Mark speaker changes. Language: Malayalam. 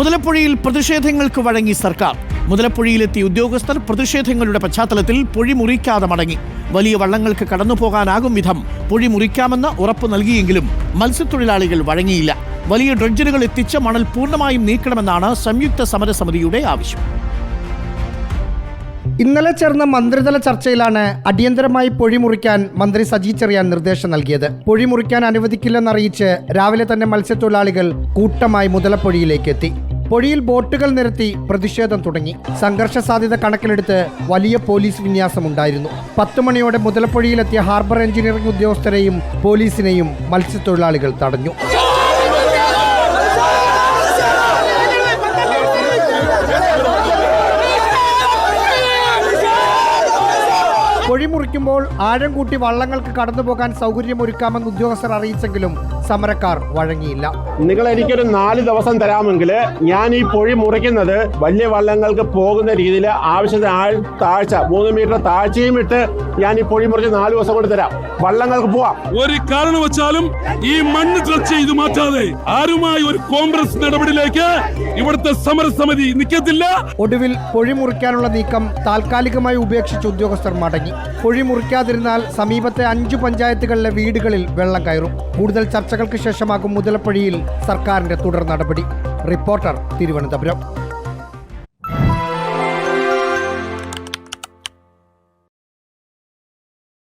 Speaker 1: മുതലപ്പുഴയിൽ പ്രതിഷേധങ്ങൾക്ക് വഴങ്ങി സർക്കാർ. മുതലപ്പുഴയിലെത്തിയ ഉദ്യോഗസ്ഥർ പ്രതിഷേധങ്ങളുടെ പശ്ചാത്തലത്തിൽ പൊഴി മുറിക്കാതെ മടങ്ങി. വലിയ വള്ളങ്ങൾക്ക് കടന്നുപോകാനാകും വിധം പൊഴി മുറിക്കാമെന്ന് ഉറപ്പ് നൽകിയെങ്കിലും മത്സ്യത്തൊഴിലാളികൾ വഴങ്ങിയില്ല. വലിയ ഡ്രഡ്ജറുകൾ എത്തിച്ച് മണൽ പൂർണമായും നീക്കണമെന്നാണ് സംയുക്ത സമരസമിതിയുടെ ആവശ്യം.
Speaker 2: ഇന്നലെ ചേർന്ന മന്ത്രിതല ചർച്ചയിലാണ് അടിയന്തരമായി പൊഴി മുറിക്കാൻ മന്ത്രി സജി ചെറിയാൻ നിർദ്ദേശം നൽകിയത്. പൊഴി മുറിക്കാൻ അനുവദിക്കില്ലെന്നറിയിച്ച് രാവിലെ തന്നെ മത്സ്യത്തൊഴിലാളികൾ കൂട്ടമായി മുതലപ്പൊഴിയിലേക്ക് എത്തി. പൊഴിയിൽ ബോട്ടുകൾ നിരത്തി പ്രതിഷേധം തുടങ്ങി. സംഘർഷ സാധ്യത കണക്കിലെടുത്ത് വലിയ പോലീസ് വിന്യാസം ഉണ്ടായിരുന്നു പത്ത് മണിയോടെ മുതലപ്പൊഴിയിലെത്തിയ ഹാർബർ എഞ്ചിനീയറിംഗ് ഉദ്യോഗസ്ഥരെയും പോലീസിനെയും മത്സ്യത്തൊഴിലാളികൾ തടഞ്ഞു. പൊഴി മുറിക്കുമ്പോൾ ആഴം കൂട്ടി വള്ളങ്ങൾക്ക് കടന്നുപോകാൻ സൗകര്യമൊരുക്കാമെന്ന് ഉദ്യോഗസ്ഥർ അറിയിച്ചെങ്കിലും സമരക്കാർ വഴങ്ങിയില്ല.
Speaker 3: നിങ്ങൾ എനിക്കൊരു നാല് ദിവസം തരാമെങ്കിൽ ഞാൻ ഈ പൊഴി മുറിക്കുന്നത് വലിയ വള്ളങ്ങൾക്ക് പോകുന്ന രീതിയിൽ ആവശ്യത്തിന് ആൾ താഴ്ച മൂന്ന് മീറ്റർ താഴ്ചയും ഇട്ട് ഞാൻ ഈ പൊഴി മുറിച്ച് നാല് ദിവസം കൊണ്ട് തരാം. വള്ളങ്ങൾക്ക് പോവാം.
Speaker 4: ഒരു കാരണവശാലും ഈ മണ്ണ് ചർച്ച ചെയ്ത് മാറ്റാതെ ആരുമായി ഒരു കോൺഗ്രസ് നടപടിയിലേക്ക് ഇവിടുത്തെ സമരസമിതി നിൽക്കത്തില്ല.
Speaker 2: ഒടുവിൽ പൊഴി മുറിക്കാനുള്ള നീക്കം താൽക്കാലികമായി ഉപേക്ഷിച്ച് ഉദ്യോഗസ്ഥർ മടങ്ങി. പൊഴി മുറിക്കാതിരുന്നാൽ സമീപത്തെ അഞ്ചു പഞ്ചായത്തുകളിലെ വീടുകളിൽ വെള്ളം കയറും. കൂടുതൽ ചർച്ചകൾക്ക് ശേഷമാകും മുതലപ്പുഴയിൽ സർക്കാരിന്റെ തുടർ നടപടി. റിപ്പോർട്ടർ തിരുവനന്തപുരം.